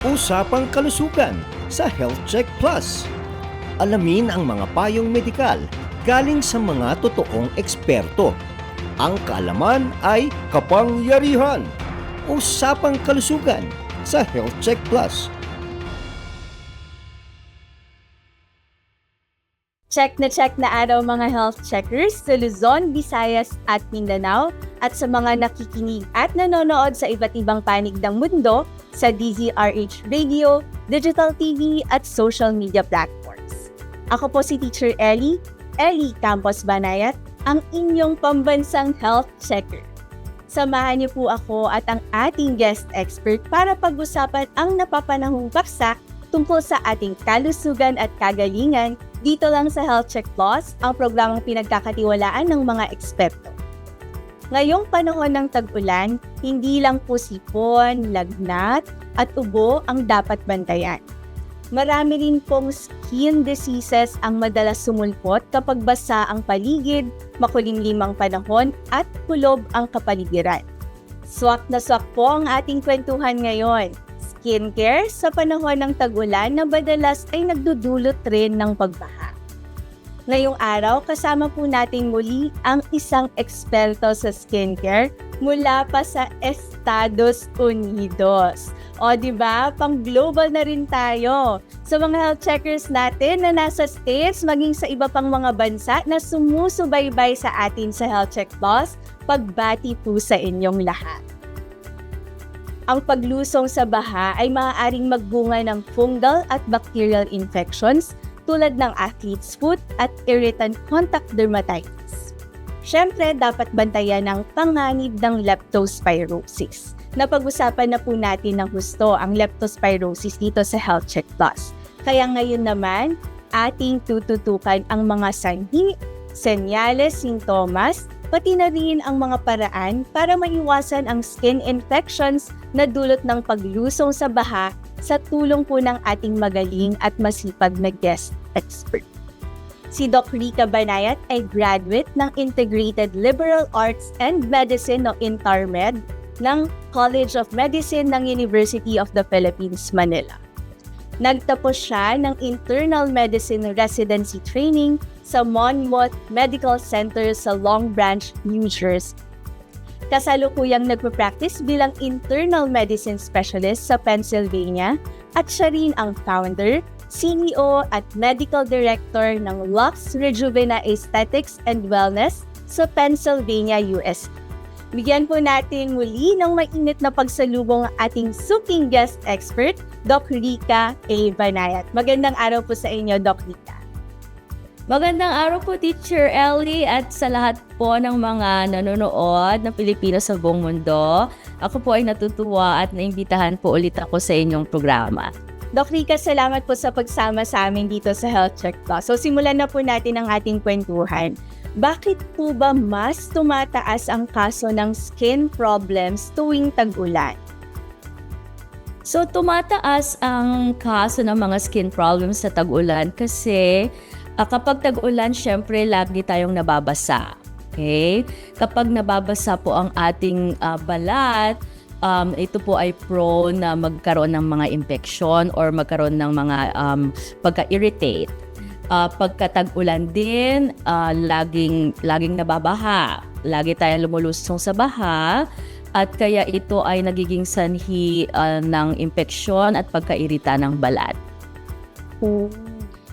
Usapang kalusugan sa Health Check Plus. Alamin ang mga payong medikal galing sa mga totoong eksperto. Ang kaalaman ay kapangyarihan. Usapang kalusugan sa Health Check Plus. Check na check na araw mga health checkers sa Luzon, Visayas at Mindanao at sa mga nakikinig at nanonood sa iba't ibang panig ng mundo sa DZRH Radio, Digital TV at social media platforms. Ako po si Teacher Ellie, Ellie Campos Banayat, ang inyong pambansang health checker. Samahan niyo po ako at ang ating guest expert para pag-usapan ang napapanahong paksa tungkol sa ating kalusugan at kagalingan dito lang sa Health Check Plus, ang programang pinagkakatiwalaan ng mga eksperto. Ngayong panahon ng tag-ulan, hindi lang po sipon, lagnat, at ubo ang dapat bantayan. Marami rin pong skin diseases ang madalas sumulpot kapag basa ang paligid, makulimlimang panahon, at kulob ang kapaligiran. Swak na swak po ang ating kwentuhan ngayon skincare sa panahon ng tag-ulan na madalas ay nagdudulot rin ng pagbaha. Ngayong araw, kasama po natin muli ang isang eksperto sa skincare mula pa sa Estados Unidos. O di ba, pang global na rin tayo. Sa mga health checkers natin na nasa States, maging sa iba pang mga bansa na sumusubaybay sa atin sa Health Check Plus, pagbati po sa inyong lahat ang paglusong sa baha ay maaaring magbunga ng fungal at bacterial infections tulad ng athlete's foot at irritant contact dermatitis. Siyempre, dapat bantayan ang panganib ng leptospirosis. Napag-usapan na po natin ng gusto ang leptospirosis dito sa Health Check Plus. Kaya ngayon naman, ating tututukan ang mga sanhi, senyales, sintomas, pati na rin ang mga paraan para maiwasan ang skin infections na dulot ng paglusong sa baha sa tulong po ng ating magaling at masipag na guest expert. Si Doc Rica Banayat ay graduate ng Integrated Liberal Arts and Medicine o INTARMED ng College of Medicine ng University of the Philippines, Manila. Nagtapos siya ng Internal Medicine Residency Training sa Monmouth Medical Center sa Long Branch, New Jersey. Kasalukuyang nagpa-practice bilang internal medicine specialist sa Pennsylvania at siya rin ang founder, CEO at medical director ng Lux Rejuvena Aesthetics and Wellness sa Pennsylvania, US. Bigyan po natin muli ng mainit na pagsalubong ang ating suking guest expert, Doc Rika A. Banayat. Magandang araw po sa inyo, Doc Rika. Magandang araw po, Teacher Ellie, at sa lahat po ng mga nanonood ng Pilipino sa buong mundo. Ako po ay natutuwa at naimbitahan po ulit ako sa inyong programa. Doc Rika, salamat po sa pagsama sa amin dito sa Health Check Plus. So simulan na po natin ang ating kwentuhan. Bakit po ba mas tumataas ang kaso ng skin problems tuwing tag-ulan? So tumataas ang kaso ng mga skin problems sa tag-ulan kasi Uh, kapag tag-ulan, syempre lagi tayong nababasa. Okay? Kapag nababasa po ang ating uh, balat, um, ito po ay prone na magkaroon ng mga infection or magkaroon ng mga um, pagka-irritate. Uh, pagkatag-ulan din, uh, laging, laging nababaha. Lagi tayong lumulusong sa baha at kaya ito ay nagiging sanhi uh, ng infeksyon at pagkairita ng balat. Oh.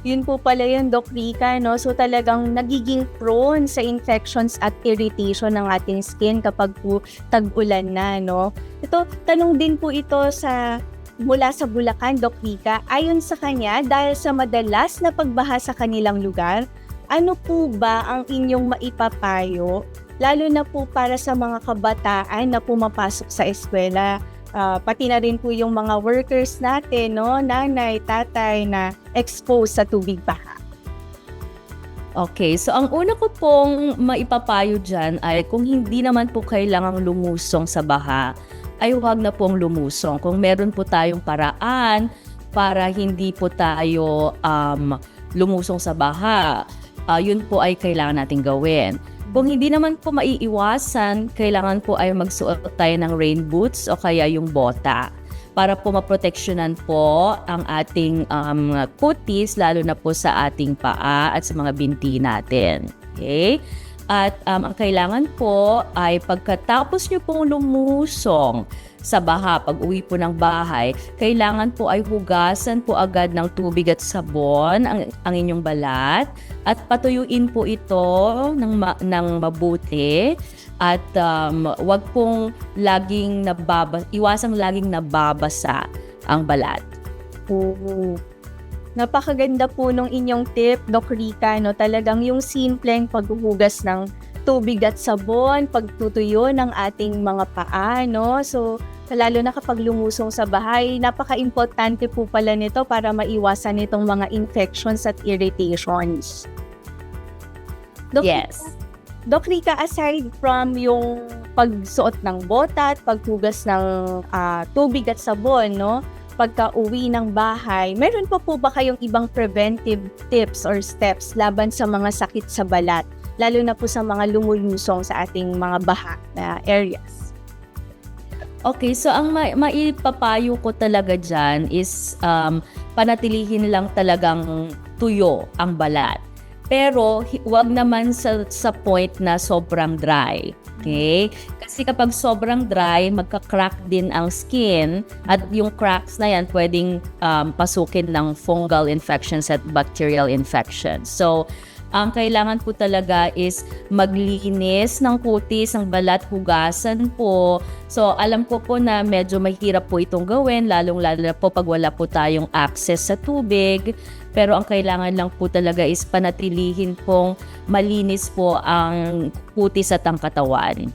Yun po pala yung Doc Rica, no? So talagang nagiging prone sa infections at irritation ng ating skin kapag po tag-ulan na, no? Ito, tanong din po ito sa mula sa Bulacan, Doc Rica. Ayon sa kanya, dahil sa madalas na pagbaha sa kanilang lugar, ano po ba ang inyong maipapayo lalo na po para sa mga kabataan na pumapasok sa eskwela uh, pati na rin po yung mga workers natin, no, nanay, tatay na exposed sa tubig baha. Okay, so ang una ko pong maipapayo dyan ay kung hindi naman po kailangang lumusong sa baha, ay huwag na pong lumusong. Kung meron po tayong paraan para hindi po tayo um, lumusong sa baha, uh, yun po ay kailangan natin gawin. Kung hindi naman po maiiwasan, kailangan po ay magsuot tayo ng rain boots o kaya yung bota para po maproteksyonan po ang ating um, kutis, lalo na po sa ating paa at sa mga binti natin. Okay? At um, ang kailangan po ay pagkatapos nyo pong lumusong sa baha, pag uwi po ng bahay, kailangan po ay hugasan po agad ng tubig at sabon ang, ang inyong balat at patuyuin po ito ng, ma- ng mabuti at um, wag pong laging nababa, iwasang laging nababasa ang balat. Oo. Napakaganda po nung inyong tip, Doc Rika, no? Talagang yung simpleng paghuhugas ng tubig at sabon, pagtutuyo ng ating mga paa, no? So, lalo na kapag lumusong sa bahay, napaka-importante po pala nito para maiwasan itong mga infections at irritations. Doc Yes. Doc Rika, aside from yung pagsuot ng bota at paghugas ng ah, tubig at sabon, no? Pagka uwi ng bahay, meron pa po ba kayong ibang preventive tips or steps laban sa mga sakit sa balat? Lalo na po sa mga lumulusong sa ating mga baha na areas. Okay, so ang ma- maipapayo ko talaga dyan is um, panatilihin lang talagang tuyo ang balat. Pero wag naman sa, sa point na sobrang dry. Okay? Kasi kapag sobrang dry, magka-crack din ang skin at yung cracks na yan pwedeng um, pasukin ng fungal infections at bacterial infections. So, ang kailangan po talaga is maglinis ng kutis, ang balat, hugasan po. So, alam ko po na medyo mahirap po itong gawin, lalong-lalo po pag wala po tayong access sa tubig. Pero ang kailangan lang po talaga is panatilihin pong malinis po ang kutis at ang katawan.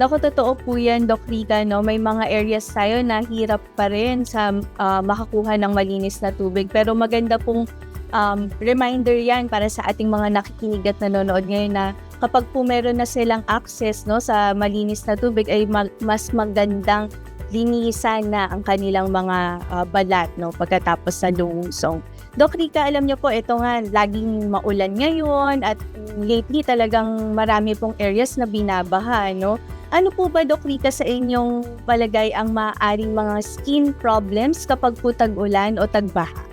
Naku, totoo po yan, Doc Rika, no? May mga areas tayo na hirap pa rin sa ah, makakuha ng malinis na tubig. Pero maganda pong um, reminder yan para sa ating mga nakikinig at nanonood ngayon na kapag po meron na silang access no, sa malinis na tubig ay mag- mas magandang linisan na ang kanilang mga ah, balat no, pagkatapos sa lumusong. Doc Rika, alam niyo po, ito nga, laging maulan ngayon at lately talagang marami pong areas na binabaha, no? Ano po ba, Doc Rika, sa inyong palagay ang maaaring mga skin problems kapag po tag-ulan o tagbaha?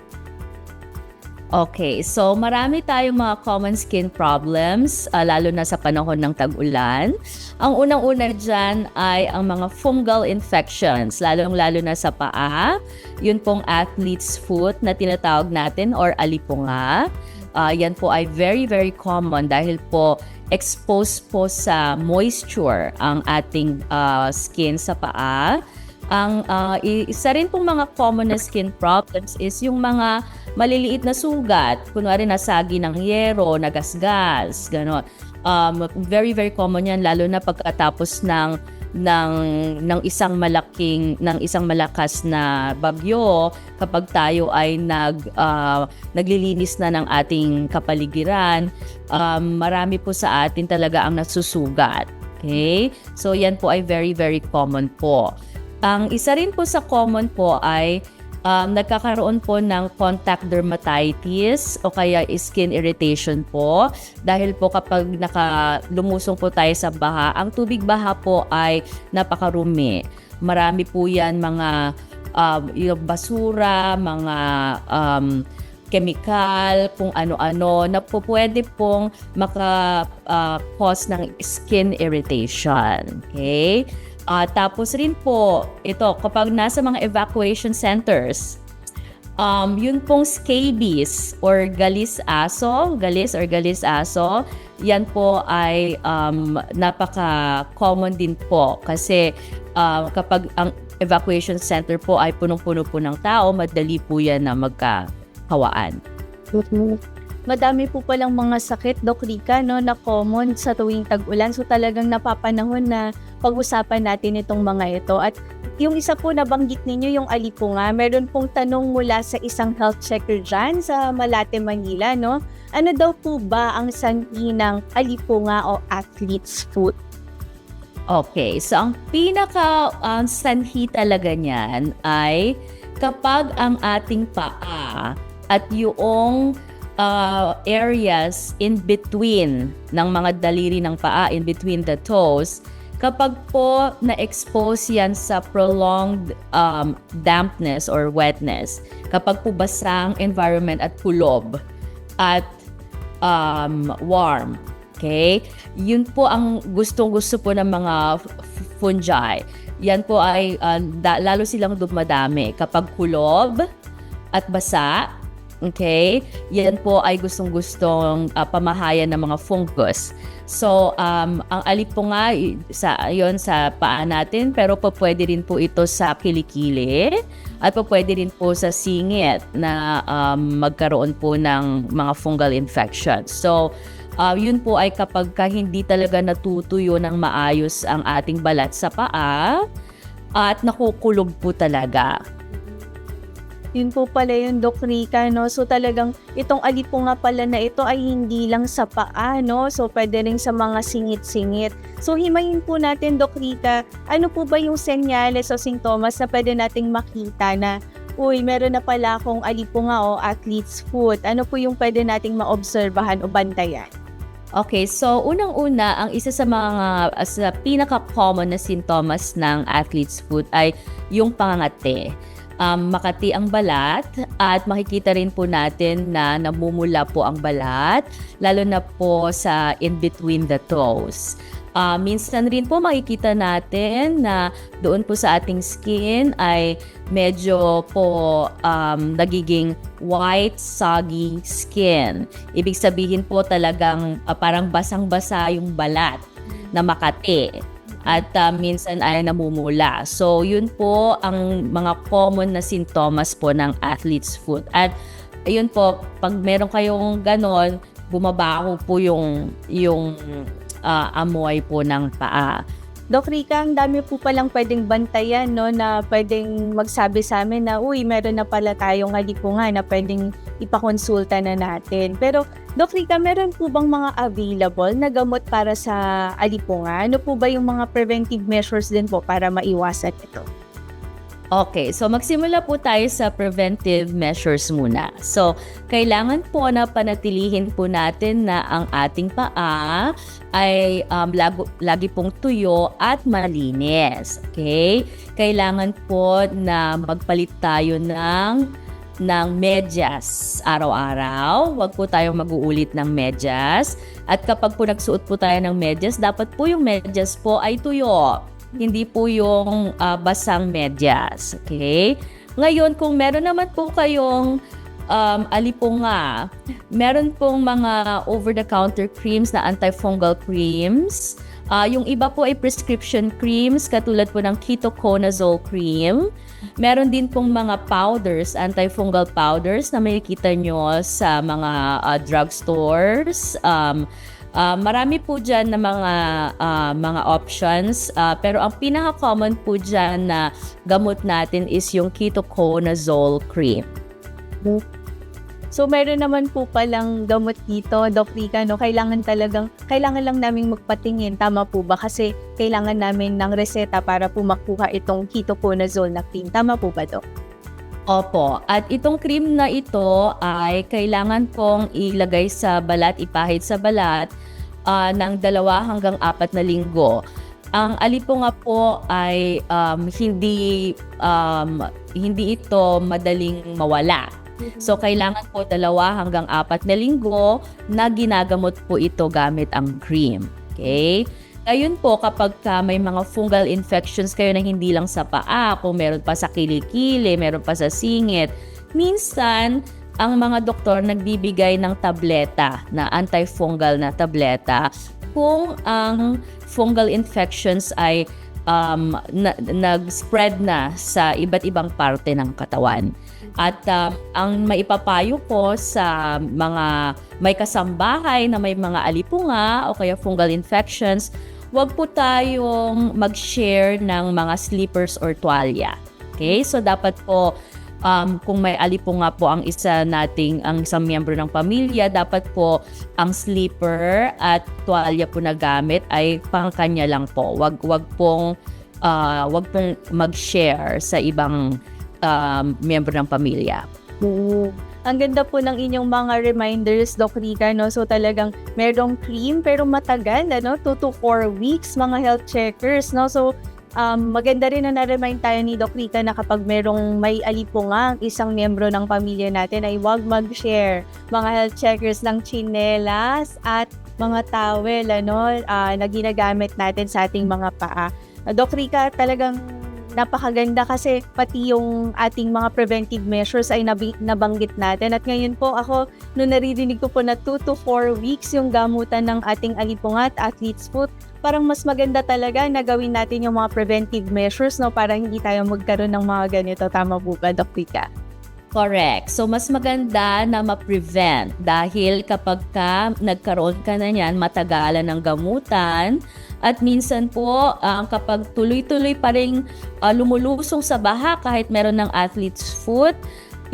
Okay, so marami tayong mga common skin problems, ah, lalo na sa panahon ng tag-ulan. Ang unang-una dyan ay ang mga fungal infections, lalong-lalo na sa paa. Yun pong athlete's foot na tinatawag natin or alipunga. Ah, yan po ay very, very common dahil po exposed po sa moisture ang ating ah, skin sa paa. Ang i- isa rin pong mga common na skin problems is yung mga maliliit na sugat, kunwari nasagi ng yero, nagasgas, gano'n. Um, very very common yan lalo na pagkatapos ng ng ng isang malaking ng isang malakas na bagyo. Kapag tayo ay nag ah, naglilinis na ng ating kapaligiran um, marami po sa atin talaga ang nasusugat. Okay? So yan po ay very very common po ang isa rin po sa common po ay um, nagkakaroon po ng contact dermatitis o kaya skin irritation po dahil po kapag naka lumusong po tayo sa baha, ang tubig baha po ay napakarumi. Marami po yan mga um, yung basura, mga um, chemical, kung ano-ano na po pwede pong maka-cause ng skin irritation. Okay? Ah, tapos rin po, ito, kapag nasa mga evacuation centers, um, yun pong scabies or galis aso, galis or galis aso, yan po ay um, napaka-common din po kasi ah, kapag ang evacuation center po ay punong-puno po ng tao, madali po yan na magkahawaan. Madami po palang mga sakit, Doc Rika, no, na common sa tuwing tag-ulan. So talagang napapanahon na pag-usapan natin itong mga ito. At yung isa po nabanggit ninyo, yung alipunga, meron pong tanong mula sa isang health checker dyan sa Malate, Manila, no? Ano daw po ba ang sanhi ng alipunga o athlete's foot? Okay, so ang pinaka um, sanhi talaga niyan ay kapag ang ating paa at yung uh, areas in between ng mga daliri ng paa, in between the toes, Kapag po na-expose yan sa prolonged um, dampness or wetness, kapag po basang environment at kulob at um, warm, okay? Yun po ang gustong-gusto po ng mga fungi. Yan po ay uh, da- lalo silang dumadami kapag kulob at basa. Okay? Yan po ay gustong-gustong uh, pamahayan ng mga fungus. So, um, ang alip po nga sa yon sa paa natin, pero po pwede rin po ito sa kilikili at po pwede rin po sa singit na um, magkaroon po ng mga fungal infection. So, uh, yun po ay kapag ka hindi talaga natutuyo ng maayos ang ating balat sa paa at nakukulog po talaga. Yun po pala yung Doc Rica, no? So talagang itong alipo nga pala na ito ay hindi lang sa paa, no? So pwede rin sa mga singit-singit. So himayin po natin, Doc Rica, ano po ba yung senyales o sintomas na pwede nating makita na Uy, meron na pala akong alipo nga o athlete's foot. Ano po yung pwede nating maobserbahan o bantayan? Okay, so unang-una, ang isa sa mga sa pinaka-common na sintomas ng athlete's foot ay yung pangangati. Um, makati ang balat at makikita rin po natin na namumula po ang balat, lalo na po sa in between the toes. Ah, minsan rin po makikita natin na doon po sa ating skin ay medyo po um, nagiging white, soggy skin. Ibig sabihin po talagang ah, parang basang-basa yung balat na makati at ah, minsan ay namumula. So yun po ang mga common na sintomas po ng athlete's foot. At ayun po, pag meron kayong ganon, bumabaho po yung yung ah, amoy po ng paa. Doc Rica, ang dami po palang pwedeng bantayan, no, na pwedeng magsabi sa amin na, uy, meron na pala tayong alipo nga na pwedeng ipakonsulta na natin. Pero, Doc Rica, meron po bang mga available na gamot para sa alipunga? Ano po ba yung mga preventive measures din po para maiwasan ito? Okay, so magsimula po tayo sa preventive measures muna. So, kailangan po na panatilihin po natin na ang ating paa ay um, lago, lagi pong tuyo at malinis. Okay? Kailangan po na magpalit tayo ng ng medyas araw-araw. Huwag po tayong mag-uulit ng medyas. At kapag po nagsuot po tayo ng medyas, dapat po yung medyas po ay tuyo hindi po yung ah, basang medyas. Okay? Ngayon, kung meron naman po kayong um, alipunga, meron pong mga over-the-counter creams na antifungal creams. Ah, yung iba po ay prescription creams katulad po ng ketoconazole cream. Meron din pong mga powders, antifungal powders na makikita nyo sa mga ah, drugstores. Um, Ah, marami po dyan na mga ah, mga options ah, pero ang pinaka-common po dyan na gamot natin is yung ketoconazole cream. So, meron naman po palang gamot dito, Doc Rica, no? Kailangan talagang, kailangan lang namin magpatingin. Tama po ba? Kasi kailangan namin ng reseta para po makuha itong ketoconazole na cream. Tama po ba, Doc? Opo, at itong cream na ito ay kailangan pong ilagay sa balat, ipahid sa balat ah, ng dalawa hanggang apat na linggo. Ang alipo nga po ay um, hindi um, hindi ito madaling mawala. So kailangan po dalawa hanggang apat na linggo na ginagamot po ito gamit ang cream. Okay? Ayun po, kapag ka may mga fungal infections kayo na hindi lang sa paa, kung meron pa sa kilikili, meron pa sa singit, minsan, ang mga doktor nagbibigay ng tableta na antifungal na tableta kung ang fungal infections ay um, na- nag-spread na sa iba't ibang parte ng katawan. At um, ang maipapayo ko sa mga may kasambahay na may mga alipunga o kaya fungal infections, wag po tayong mag-share ng mga slippers or tuwalya. Okay? So dapat po um, kung may alipunga po ang isa nating ang isang miyembro ng pamilya, dapat po ang slipper at tuwalya po na gamit ay pangkanya lang po. Wag wag pong ah, wag pong mag-share sa ibang um, miyembro ng pamilya. Oo. ang ganda po ng inyong mga reminders, Doc Rica, no? So talagang merong cream pero matagal, ano? 2 to 4 weeks mga health checkers, no? So um, maganda rin na na-remind tayo ni Doc Rica na kapag merong may alipungang isang miyembro ng pamilya natin ay huwag mag-share mga health checkers ng chinelas at mga towel ano, ah, na ginagamit natin sa ating mga paa. Uh, Doc Rica, talagang napakaganda kasi pati yung ating mga preventive measures ay nabi- nabanggit natin. At ngayon po ako, nung naririnig ko po na 2 to 4 weeks yung gamutan ng ating alipungat, athlete's foot, parang mas maganda talaga na gawin natin yung mga preventive measures no para hindi tayo magkaroon ng mga ganito. Tama po ba, Rika? Correct. So, mas maganda na ma-prevent dahil kapag ka nagkaroon ka na niyan, matagalan ng gamutan at minsan po ah, kapag tuloy-tuloy pa rin ah, lumulusong sa baha kahit meron ng athlete's foot,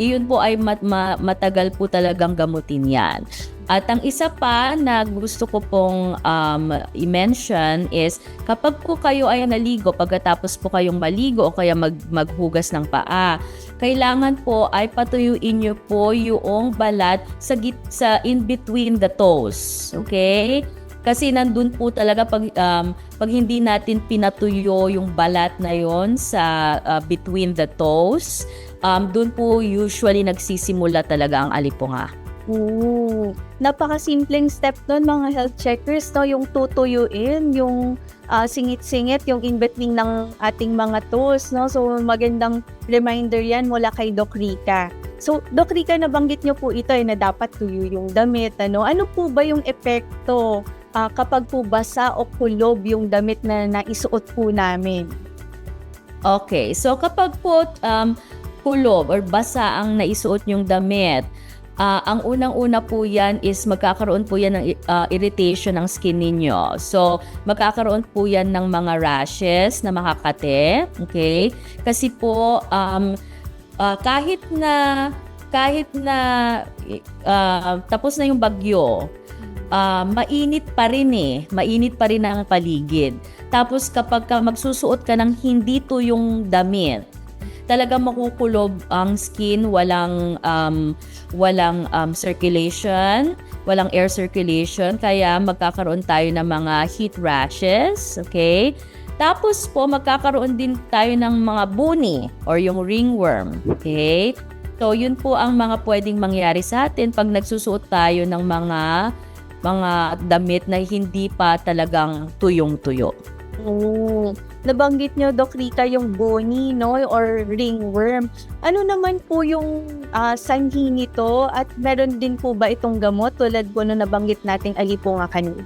iyon po ay mat- ma- matagal po talagang gamutin yan. At ang isa pa na gusto ko pong um, i-mention is kapag po kayo ay naligo, pagkatapos po kayong maligo o kaya mag, maghugas ng paa, kailangan po ay patuyuin nyo po yung balat sa, git, sa in between the toes. Okay? Kasi nandun po talaga pag, um, pag hindi natin pinatuyo yung balat na yon sa uh, between the toes, um, dun po usually nagsisimula talaga ang alipunga. Ooh, napaka-simpleng step nun mga health checkers, no? Yung tutuyuin, yung ah, singit-singit, yung in-between ng ating mga toes, no? So, magandang reminder yan mula kay Doc Rica. So, Doc Rica, nabanggit niyo po ito eh, na dapat tuyo yung damit, ano? Ano po ba yung epekto ah, kapag po basa o kulob yung damit na naisuot po namin? Okay, so kapag po um, kulob or basa ang naisuot yung damit, ah, ang unang-una po yan is magkakaroon po yan ng ah, irritation ng skin ninyo. So, magkakaroon po yan ng mga rashes na makakate, okay? Kasi po, um, ah, kahit na kahit na ah, tapos na yung bagyo, ah, mainit pa rin eh. Mainit pa rin ang paligid. Tapos kapag ka magsusuot ka ng hindi to yung damit, talaga makukulob ang skin, walang um, walang um, circulation, walang air circulation, kaya magkakaroon tayo ng mga heat rashes, okay? Tapos po magkakaroon din tayo ng mga buni or yung ringworm, okay? So yun po ang mga pwedeng mangyari sa atin pag nagsusuot tayo ng mga mga damit na hindi pa talagang tuyong-tuyo. Oo. Nabanggit nyo, Doc Rita, yung bony, no? Or ringworm. Ano naman po yung ah, sanhi nito? At meron din po ba itong gamot tulad po na nabanggit nating alipunga kanina?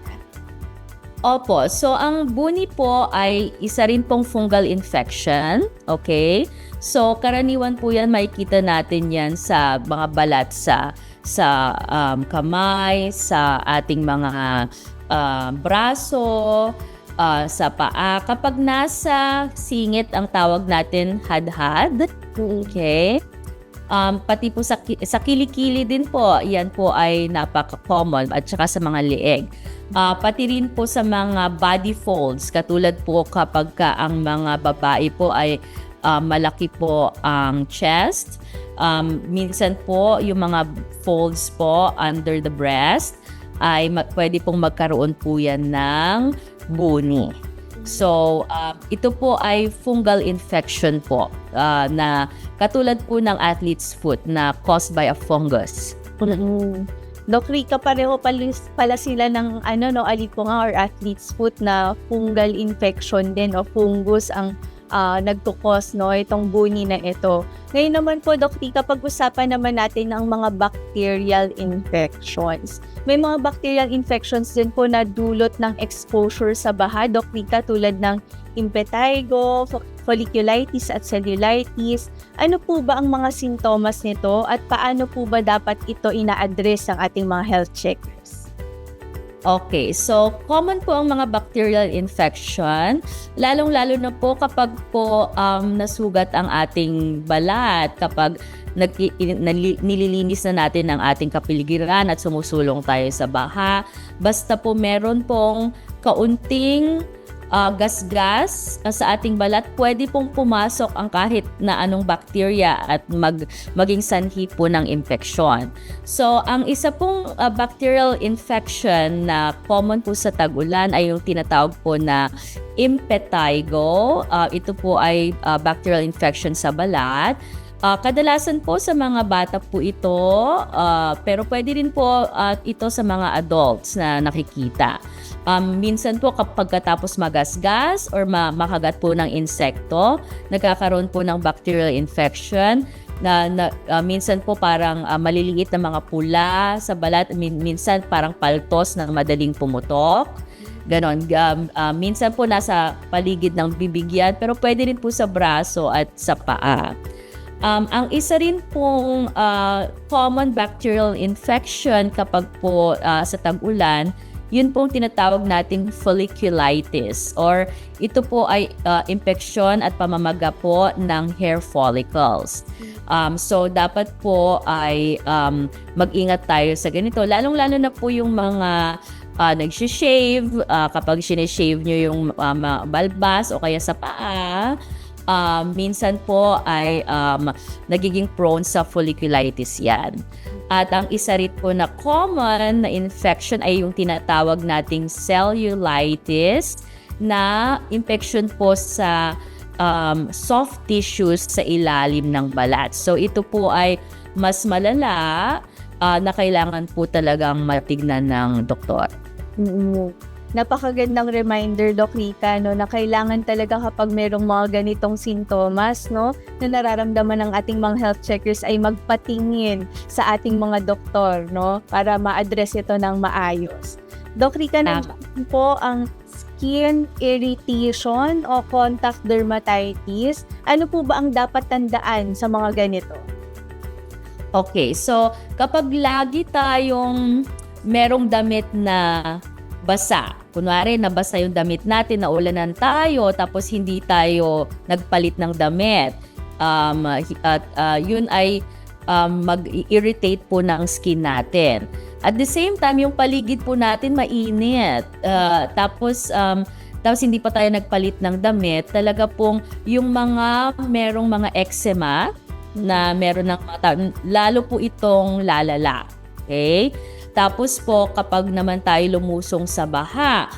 Opo, so ang buni po ay isa rin pong fungal infection, okay? So karaniwan po yan, makikita natin yan sa mga balat sa sa um, kamay, sa ating mga ah, braso, ah, sa paa. Kapag nasa singit ang tawag natin hadhad, okay? Um, pati po sa, sa kilikili din po, yan po ay napaka-common at saka sa mga leeg. Ah, pati rin po sa mga body folds, katulad po kapag ka ang mga babae po ay ah, malaki po ang chest. Um, minsan po yung mga folds po under the breast ay ma- pwede pong magkaroon po yan ng buni. So, um, ito po ay fungal infection po ah, na katulad po ng athlete's foot na caused by a fungus. Mm. Doc Rika, pareho pala, sila ng ano, no, alipunga or athlete's foot na fungal infection din o fungus ang ah, nagtukos no, itong buni na ito. Ngayon naman po, Doc Rika, pag-usapan naman natin ang mga bacterial infections. May mga bacterial infections din po na dulot ng exposure sa baha, Doc Rika, tulad ng impetigo, fo- folliculitis at cellulitis. Ano po ba ang mga sintomas nito at paano po ba dapat ito ina-address ng ating mga health checkers? Okay, so common po ang mga bacterial infection, lalong-lalo na po kapag po um, nasugat ang ating balat, kapag nag, nililinis na natin ang ating kapiligiran at sumusulong tayo sa baha. Basta po meron pong kaunting ah, gasgas sa ating balat, pwede pong pumasok ang kahit na anong bacteria at mag, maging sanhi po ng infeksyon. So, ang isa pong ah, bacterial infection na common po sa tag-ulan ay yung tinatawag po na impetigo. Ah, ito po ay ah, bacterial infection sa balat. Ah, kadalasan po sa mga bata po ito, ah, pero pwede rin po ah, ito sa mga adults na nakikita. Um, minsan po kapag katapos magasgas or ma- makagat po ng insekto, nagkakaroon po ng bacterial infection na, na ah, minsan po parang ah, maliliit na mga pula sa balat, min- minsan parang paltos na madaling pumutok. Ganon. Um, ah, minsan po nasa paligid ng bibigyan pero pwede rin po sa braso at sa paa. Um, ang isa rin pong ah, common bacterial infection kapag po ah, sa tag-ulan, yun pong tinatawag nating folliculitis or ito po ay ah, impeksyon at pamamaga po ng hair follicles. Um, so dapat po ay um, mag-ingat tayo sa ganito. Lalong-lalo na po yung mga uh, nag-shave, ah, kapag sinishave nyo yung ah, ma- balbas o kaya sa paa, um, minsan po ay um, nagiging prone sa folliculitis yan. At ang isa rin po na common na infection ay yung tinatawag nating cellulitis na infection po sa um, soft tissues sa ilalim ng balat. So ito po ay mas malala ah, na kailangan po talagang matignan ng doktor. Mm. Napakagandang reminder, Doc Rita, no, na kailangan talaga kapag merong mga ganitong sintomas, no, na nararamdaman ng ating mga health checkers ay magpatingin sa ating mga doktor, no, para ma-address ito ng maayos. Doc Rita, nandiyan po ang skin irritation o contact dermatitis. Ano po ba ang dapat tandaan sa mga ganito? Okay, so kapag lagi tayong merong damit na basa, kunwari nabasa yung damit natin, naulanan tayo, tapos hindi tayo nagpalit ng damit, um, at uh, yun ay um, mag-irritate po ng skin natin. At the same time, yung paligid po natin mainit. Uh, tapos, um, tapos hindi pa tayo nagpalit ng damit, talaga pong yung mga merong mga eczema, na meron ng mga tao, lalo po itong lalala. Okay? Tapos po, kapag naman tayo lumusong sa baha,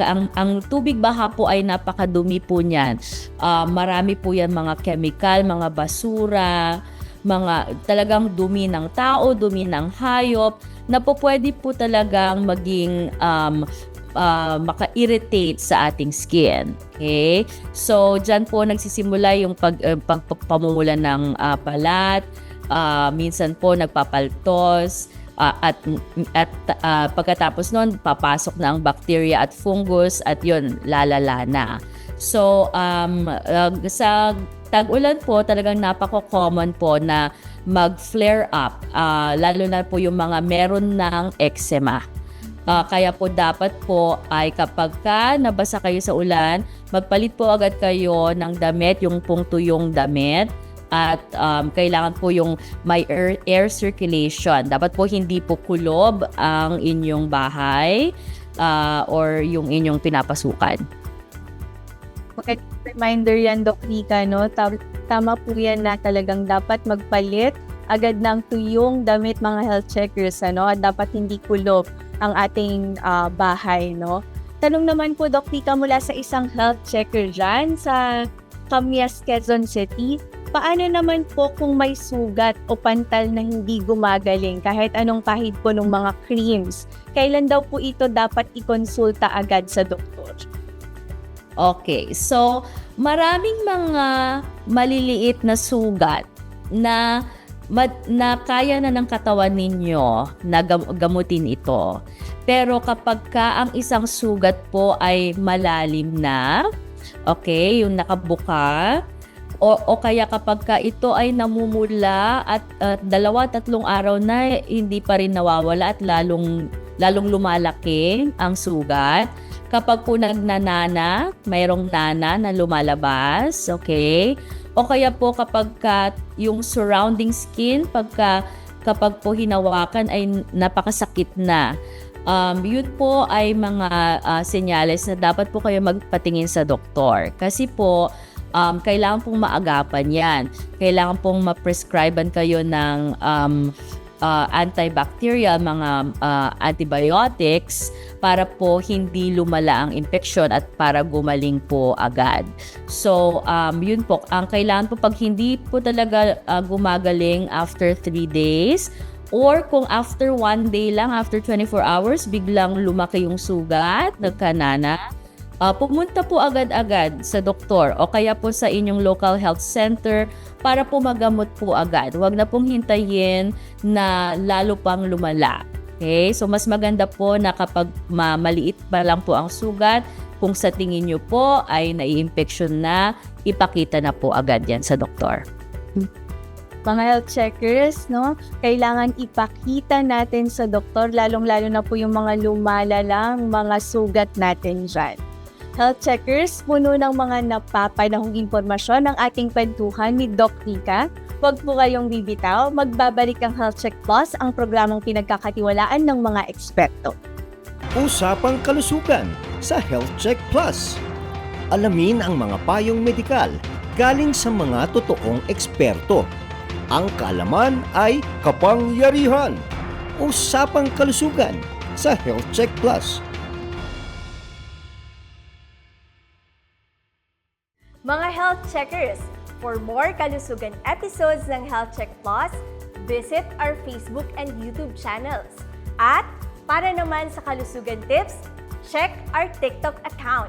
ang, ang tubig baha po ay napakadumi po niyan. Ah, marami po yan mga chemical, mga basura, mga talagang dumi ng tao, dumi ng hayop, na po pwede po talagang maging um, ah, maka-irritate sa ating skin. Okay? So, dyan po nagsisimula yung pag, uh, pagpamumula ng ah, balat, ah, minsan po nagpapaltos, ah, at, at ah, pagkatapos nun, papasok na ang bacteria at fungus at yun, lalala na. So, um, ah, sa tag-ulan po, talagang napaka-common po na mag-flare up, ah, lalo na po yung mga meron ng eczema. Ah, kaya po dapat po ay kapag ka nabasa kayo sa ulan, magpalit po agad kayo ng damit, yung pong tuyong damit. At um, kailangan po yung may air, air circulation. Dapat po hindi po kulob ang inyong bahay ah, or yung inyong pinapasukan. Okay, reminder yan, Doc Rika, no? Ta- Tama po yan na talagang dapat magpalit agad ng tuyong damit mga health checkers, ano? At dapat hindi kulob ang ating ah, bahay, no? Tanong naman po, Doc Rika, mula sa isang health checker dyan sa Camias, Quezon City, paano naman po kung may sugat o pantal na hindi gumagaling kahit anong pahid po ng mga creams? Kailan daw po ito dapat ikonsulta agad sa doktor? Okay, so maraming mga maliliit na sugat na na kaya na ng katawan ninyo na gam- gamutin ito. Pero kapag ka ang isang sugat po ay malalim na, okay, yung nakabuka, o, o kaya kapag ka ito ay namumula at, at dalawa tatlong araw na hindi pa rin nawawala at lalong lalong lumalaki ang sugat. Kapag po nagnanana, mayroong nana na lumalabas, okay? O kaya po kapag ka yung surrounding skin, pagka kapag po hinawakan ay napakasakit na. um, yun po ay mga ah, senyales na dapat po kayo magpatingin sa doktor. Kasi po, um, kailangan pong maagapan yan. Kailangan pong ma-prescribean kayo ng um, ah, antibacterial, mga ah, antibiotics para po hindi lumala ang infection at para gumaling po agad. So, um, yun po, ang kailangan po pag hindi po talaga ah, gumagaling after 3 days, Or kung after one day lang, after 24 hours, biglang lumaki yung sugat, nagkanana, ah, pumunta po agad-agad sa doktor o kaya po sa inyong local health center para po magamot po agad. Huwag na pong hintayin na lalo pang lumala. Okay? So, mas maganda po na kapag ma- maliit pa lang po ang sugat, kung sa tingin nyo po ay nai-infection na, ipakita na po agad yan sa doktor. mga health checkers, no? Kailangan ipakita natin sa doktor, lalong-lalo na po yung mga lumalalang mga sugat natin dyan. Health checkers, puno ng mga napapanahong impormasyon ng ating kwentuhan ni Doc Nika. Huwag po kayong bibitaw, magbabalik ang Health Check Plus, ang programang pinagkakatiwalaan ng mga eksperto. Usapang kalusugan sa Health Check Plus. Alamin ang mga payong medikal galing sa mga totoong eksperto. Ang kaalaman ay kapangyarihan. Usapang kalusugan sa Health Check Plus. Mga health checkers, for more kalusugan episodes ng Health Check Plus, visit our Facebook and YouTube channels. At para naman sa kalusugan tips, check our TikTok account.